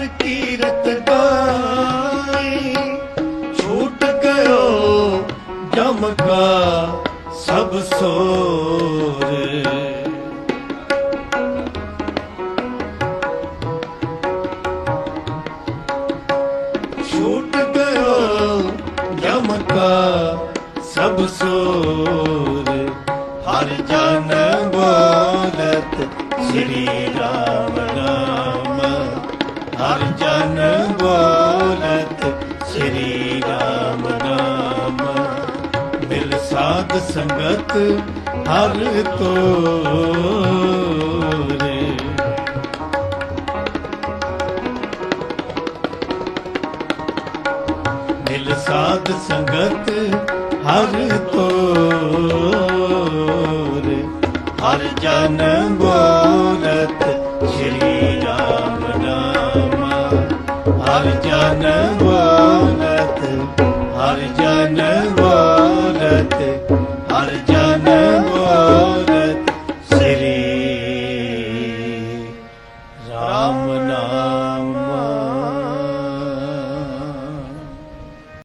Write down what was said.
ਹਰ ਕੀਰਤ ਗਾਈ ਛੂਟ ਗਇਓ ਜਮ ਕਾ ਸਭ ਸੋਰ। ਛੂਟ ਗਇਓ ਜਮ ਸਭ ਸੋਰ। ਹਰ ਜਨ ਬੋਲਤ ਸ੍ਰੀ ਰਾਮ ਹਰ ਜਨ ਬੋਲਤ ਸ੍ਰੀ ਰਾਮ ਨਾਮ। ਮਿਲ ਸਾਧ ਸੰਗਤ ਹਰ ਤੋਰੇ। ਮਿਲ ਸਾਧ ਸੰਗਤ ਹਰ ਤੋਰੇ। ਹਰ ਜਨ ਬੋਲਤ ਸ੍ਰੀ ਰਾਮ ਨਾਮ। ਹਰ ਜਨ ਵਾਲਤ ਹਰ ਜਨ ਵਾਲਤ ਹਰ ਜਨ ਵਾਲਤ ਸ੍ਰੀ ਰਾਮ ਨਾਮ